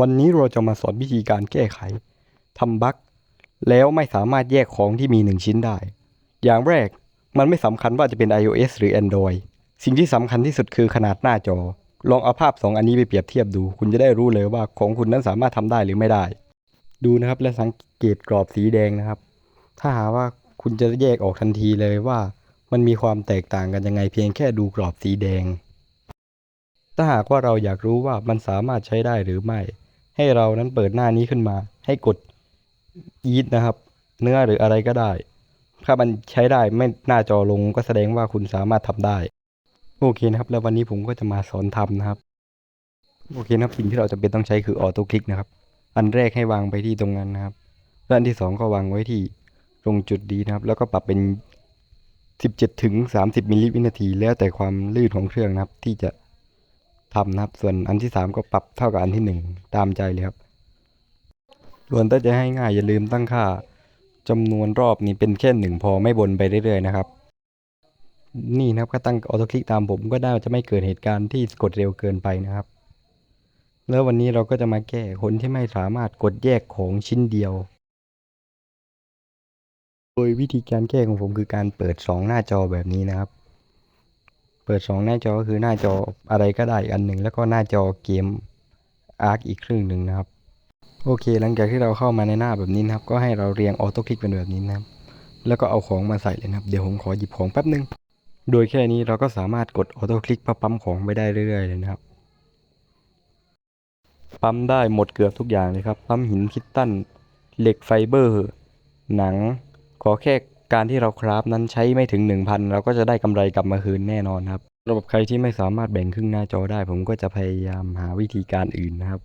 วันนี้เราจะมาสอนวิธีการแก้ไขทำบั๊กแล้วไม่สามารถแยกของที่มีหนึ่งชิ้นได้ อย่างแรกมันไม่สำคัญว่าจะเป็น iOS หรือ Android สิ่งที่สำคัญที่สุดคือขนาดหน้าจอ ลองเอาภาพสองอันนี้ไปเปรียบเทียบดู คุณจะได้รู้เลยว่าของคุณนั้นสามารถทำได้หรือไม่ได้ ดูนะครับและสังเกตกรอบสีแดงนะครับ ถ้าหากว่าคุณจะแยกออกทันทีเลยว่า มันมีความแตกต่างกันยังไงเพียงแค่ดูกรอบสีแดง ถ้าหากว่าเราอยากรู้ว่ามันสามารถใช้ได้หรือไม่ ให้เรานั้นเปิดหน้านี้ขึ้นมา ให้กด eat นะครับ เนื้อหรืออะไรก็ได้ ถ้ามันใช้ได้ไม่หน้าจอลงก็แสดงว่าคุณสามารถทำได้ โอเคนะครับ แล้ววันนี้ผมก็จะมาสอนทำนะครับ โอเคนะครับสิ่งที่เราจำเป็นต้องใช้คือออโต้คลิกนะครับ อันแรกให้วางไปที่ตรงนั้นนะครับและอันที่สองก็วางไว้ที่ตรงจุดดีนะครับ แล้วก็ปรับเป็น 17ถึง30มิลลิวินาที แล้วแต่ความลื่นของเครื่องนะครับ ที่จะ ทำนะครับ ส่วนอันที่สามก็ปรับเท่ากับอันที่หนึ่งตามใจเลยครับส่วนถ้าจะให้ง่ายอย่าลืมตั้งค่าจำนวนรอบนี้เป็นแค่หนึ่งพอไม่บนไปเรื่อยๆนะครับ นี่นะครับก็ตั้งออโต้คลิกตามผมก็น่าจะไม่เกิดเหตุการณ์ที่กดเร็วเกินไปนะครับ แล้ววันนี้เราก็จะมาแก้คนที่ไม่สามารถกดแยกของชิ้นเดียว โดยวิธีการแก้ของผมคือการเปิดสองหน้าจอแบบนี้นะครับ เปิดสองหน้าจอก็คือหน้าจออะไรก็ได้อีกอันหนึ่งแล้วก็หน้าจอเกมอาร์คอีกครึ่งหนึ่งนะครับ โอเค หลังจากที่เราเข้ามาในหน้าแบบนี้นะครับ ก็ให้เราเรียงออโต้คลิกเป็นแบบนี้นะครับ แล้วก็เอาของมาใส่เลยนะครับ เดี๋ยวผมขอหยิบของแป๊บนึง โดยแค่นี้เราก็สามารถกดออโต้คลิกเพื่อปั๊มของไปได้เรื่อยๆเลยนะครับ ปั๊มได้หมดเกือบทุกอย่างเลยครับ ปั๊มหินคิตตัน เหล็กไฟเบอร์ หนัง ขอแค่ การที่เราคราฟนั้นใช้ไม่ถึง 1,000 เราก็จะได้กำไรกลับมาคืนแน่นอนครับสำหรับใครที่ไม่สามารถแบ่งครึ่งหน้าจอได้ ผมก็จะพยายามหาวิธีการอื่นนะครับ